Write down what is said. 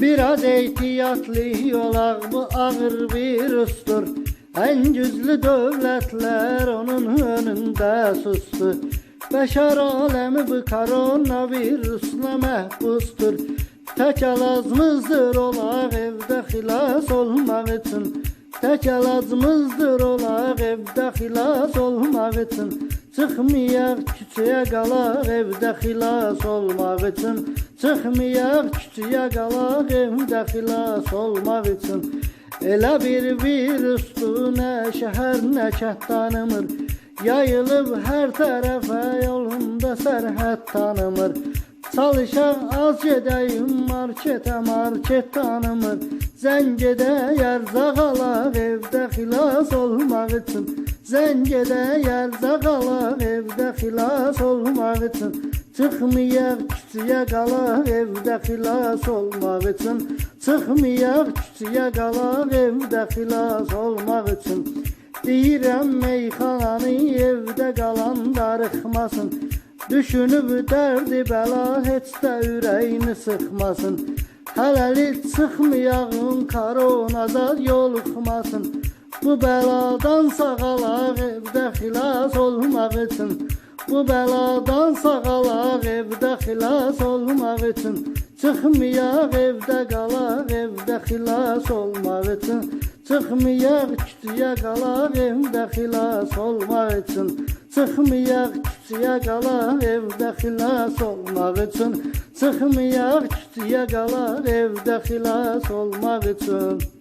Biraz ehtiyatlı olaq bu ağır virustur En güzlü dövlətlər onun önündə susdu Bəşər aləmi bu koronavirusla məhbusdur Tək əlacımızdır olaq evdə xilas olmaq üçün. Tək əlacımızdır olaq evdə xilas olmaq üçün Çıxmayaq küçəyə qalaq evdə xilas olmaq üçün Çıxmayaq küçəyə qalaq evdə xilas olmaq üçün Elə bir virusdur nə şəhər nə kənd tanımır. Yayılıb hər tərəfə yolunda sərhəd tanımır. Çalışaq az gedəyim marketə market tanımır. Zəng edəyər zağalaq evdə xilas olmaq üçün Zəng edəyər zağalaq evdə xilas olmaq üçün Çıxmayaq küçüyə qalaq evdə xilas olmaq üçün Çıxmayaq küçüyə qalaq evdə xilas olmaq üçün Deyirəm meyxananı evdə qalan darıxmasın Düşünüb dərdi bəla heç də ürəyini sıxmasın. Hələlik çıxmayağın koronaza yoluxmasın Bu bəladan sağalaq evdə xilas olmaq üçün. Bu bəladan sağalaq evdə xilas olmaq üçün. Çıxmayaq evdə qalaq evdə xilas olmaq üçün. Çıxmayaq küçüyə qalaq evdə xilas olmaq üçün. Çıxmayaq küçüyə qalaq evdə xilas olmaq üçün. Çıxmayaq küçüyə qalaq evdə xilas olmaq üçün